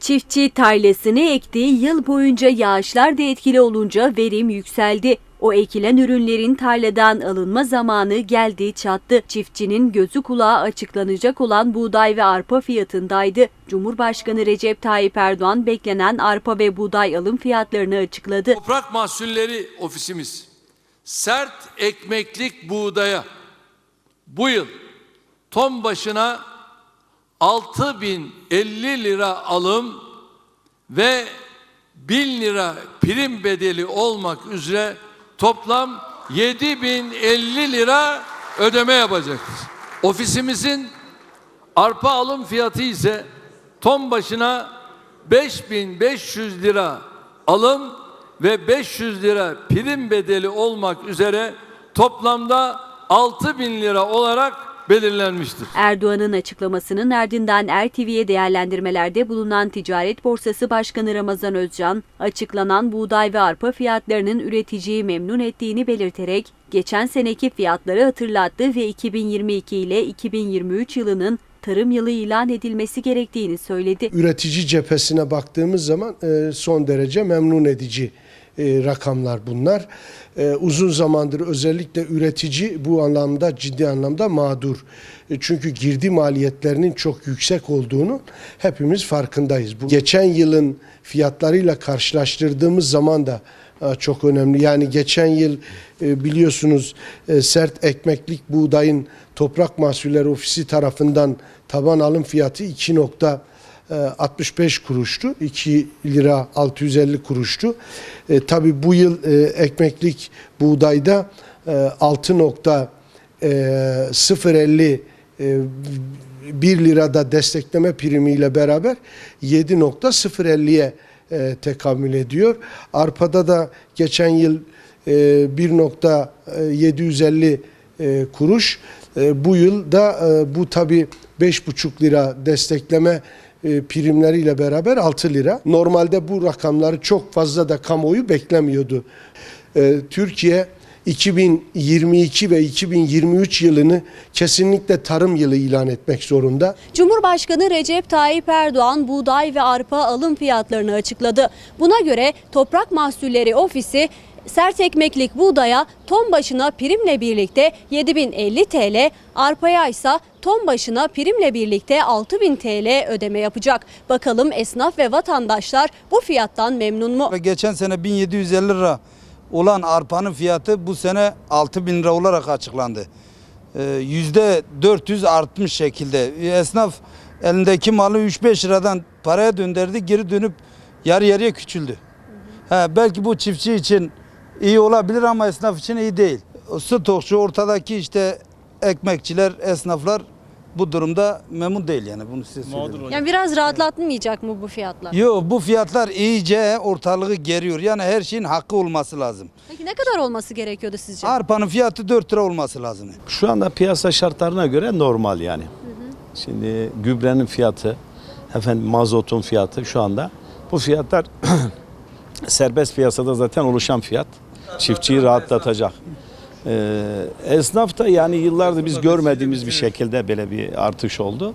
Çiftçi tarlasını ekti, yıl boyunca yağışlar da etkili olunca verim yükseldi. O ekilen ürünlerin tarladan alınma zamanı geldi çattı. Çiftçinin gözü kulağı açıklanacak olan buğday ve arpa fiyatındaydı. Cumhurbaşkanı Recep Tayyip Erdoğan beklenen arpa ve buğday alım fiyatlarını açıkladı. Toprak Mahsulleri Ofisimiz sert ekmeklik buğdaya bu yıl ton başına 6050 lira alım ve 1000 lira prim bedeli olmak üzere toplam 7050 lira ödeme yapacaktır. Ofisimizin arpa alım fiyatı ise ton başına 5500 lira alım ve 500 lira prim bedeli olmak üzere toplamda 6000 lira olarak belirlenmiştir. Erdoğan'ın açıklamasının ardından RTV'ye değerlendirmelerde bulunan Ticaret Borsası Başkanı Ramazan Özcan, açıklanan buğday ve arpa fiyatlarının üreticiyi memnun ettiğini belirterek, geçen seneki fiyatları hatırlattı ve 2022 ile 2023 yılının tarım yılı ilan edilmesi gerektiğini söyledi. üretici cephesine baktığımız zaman e, son derece memnun edici e, rakamlar bunlar. E, uzun zamandır özellikle üretici bu anlamda ciddi anlamda mağdur. E, çünkü girdi maliyetlerinin çok yüksek olduğunu hepimiz farkındayız. Bu geçen yılın fiyatlarıyla karşılaştırdığımız zaman da e, çok önemli. Yani geçen yıl e, biliyorsunuz e, sert ekmeklik buğdayın Toprak Mahsulleri Ofisi tarafından taban alım fiyatı 2. 65 kuruştu. 2 lira 650 kuruştu. E, Tabi bu yıl e, ekmeklik buğdayda e, 6.050 e, 1 lirada destekleme primiyle beraber 7.050'ye e, tekamül ediyor. Arpada da geçen yıl e, 1.750 e, kuruş. E, bu yıl da e, bu tabi 5,5 lira destekleme e, primleriyle beraber 6 lira. Normalde bu rakamları çok fazla da kamuoyu beklemiyordu. E, Türkiye 2022 ve 2023 yılını kesinlikle tarım yılı ilan etmek zorunda. Cumhurbaşkanı Recep Tayyip Erdoğan buğday ve arpa alım fiyatlarını açıkladı. Buna göre Toprak Mahsulleri Ofisi sert ekmeklik buğdaya ton başına primle birlikte 7050 TL, arpaya ise ton başına primle birlikte 6000 TL ödeme yapacak. Bakalım esnaf ve vatandaşlar bu fiyattan memnun mu? Geçen sene 1750 lira olan arpanın fiyatı bu sene 6000 lira olarak açıklandı. Ee, Yüzde 400 artmış şekilde. Esnaf elindeki malı 3-5 liradan paraya döndürdü geri dönüp yarı yarıya küçüldü. Ha, belki bu çiftçi için iyi olabilir ama esnaf için iyi değil. Stokçu ortadaki işte ekmekçiler, esnaflar bu durumda memnun değil yani bunu size söyleyeyim. Yani biraz rahatlatmayacak mı bu fiyatlar? Yok bu fiyatlar iyice ortalığı geriyor. Yani her şeyin hakkı olması lazım. Peki ne kadar olması gerekiyordu sizce? Arpanın fiyatı 4 lira olması lazım. Şu anda piyasa şartlarına göre normal yani. Şimdi gübrenin fiyatı, efendim mazotun fiyatı şu anda bu fiyatlar serbest piyasada zaten oluşan fiyat. Çiftçiyi rahatlatacak. Ee, esnaf da yani yıllardır biz görmediğimiz bir şekilde böyle bir artış oldu.